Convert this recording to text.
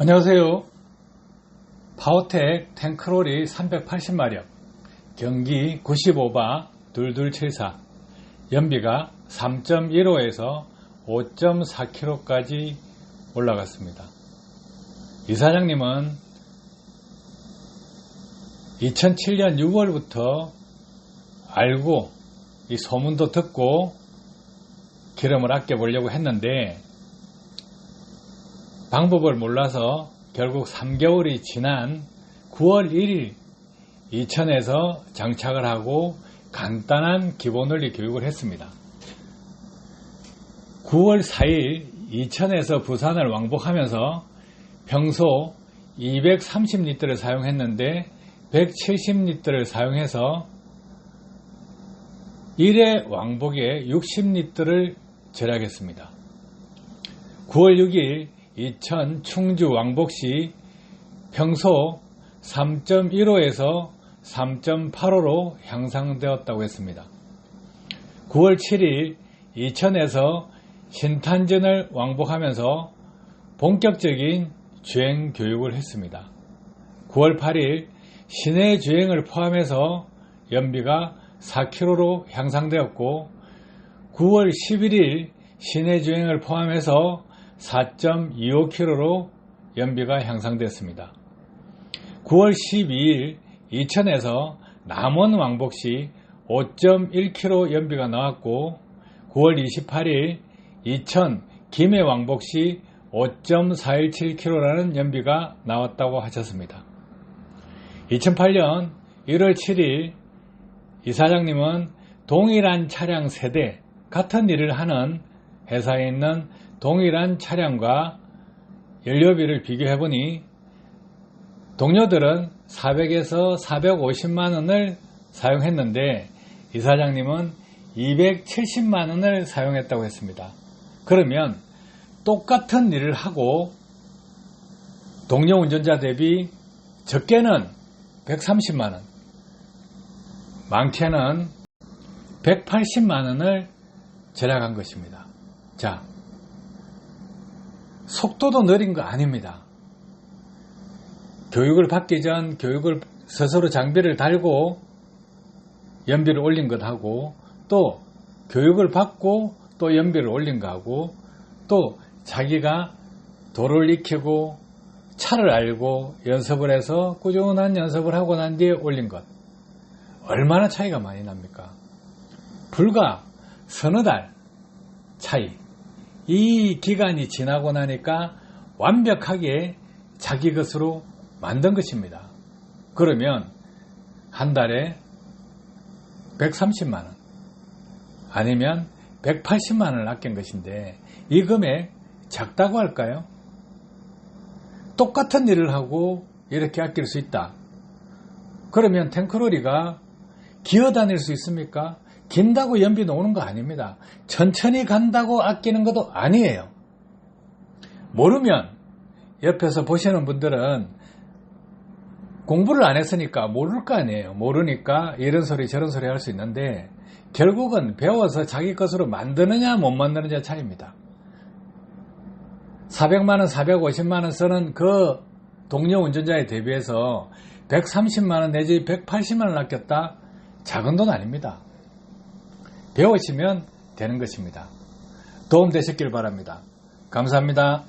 안녕하세요. 파워텍 탱크롤이 380마력, 경기 95바 2274, 연비가 3.15에서 5.4km까지 올라갔습니다. 이사장님은 2007년 6월부터 알고 이 소문도 듣고 기름을 아껴보려고 했는데 방법을 몰라서 결국 3개월이 지난 9월 1일 이천에서 장착을 하고 간단한 기본원리 교육을 했습니다. 9월 4일 이천에서 부산을 왕복하면서 평소 230리터를 사용했는데 170리터를 사용해서 1회 왕복에 60리터를 절약했습니다. 9월 6일 이천 충주 왕복 시 평소 3.15에서 3.85로 향상되었다고 했습니다. 9월 7일 이천에서 신탄전을 왕복하면서 본격적인 주행 교육을 했습니다. 9월 8일 시내 주행을 포함해서 연비가 4km로 향상되었고 9월 11일 시내 주행을 포함해서 4.25km로 연비가 향상되었습니다. 9월 12일 이천에서 남원 왕복 시 5.1km 연비가 나왔고 9월 28일 이천 김해 왕복 시 5.417km라는 연비가 나왔다고 하셨습니다. 2008년 1월 7일 이사장님은 동일한 차량 세대 같은 일을 하는 회사에 있는 동일한 차량과 연료비를 비교해 보니 동료들은 400에서 450만 원을 사용했는데 이사장님은 270만 원을 사용했다고 했습니다. 그러면 똑같은 일을 하고 동료 운전자 대비 적게는 130만 원, 많게는 180만 원을 절약한 것입니다. 자, 속도도 느린 거 아닙니다. 교육을 받기 전 교육을 스스로 장비를 달고 연비를 올린 것하고 또 교육을 받고 또 연비를 올린 거하고 또 자기가 도를 익히고 차를 알고 연습을 해서 꾸준한 연습을 하고 난 뒤에 올린 것 얼마나 차이가 많이 납니까? 불과 서너 달 차이 이 기간이 지나고 나니까 완벽하게 자기 것으로 만든 것입니다. 그러면 한 달에 130만원 아니면 180만원을 아낀 것인데 이 금액 작다고 할까요? 똑같은 일을 하고 이렇게 아낄 수 있다. 그러면 탱크로리가 기어 다닐 수 있습니까? 긴다고 연비 나오는 거 아닙니다. 천천히 간다고 아끼는 것도 아니에요. 모르면 옆에서 보시는 분들은 공부를 안 했으니까 모를 거 아니에요. 모르니까 이런 소리 저런 소리 할 수 있는데 결국은 배워서 자기 것으로 만드느냐 못 만드느냐 차이입니다. 400만원, 450만원 쓰는 그 동료 운전자에 대비해서 130만원 내지 180만원 아꼈다? 작은 돈 아닙니다. 배우시면 되는 것입니다. 도움 되셨길 바랍니다. 감사합니다.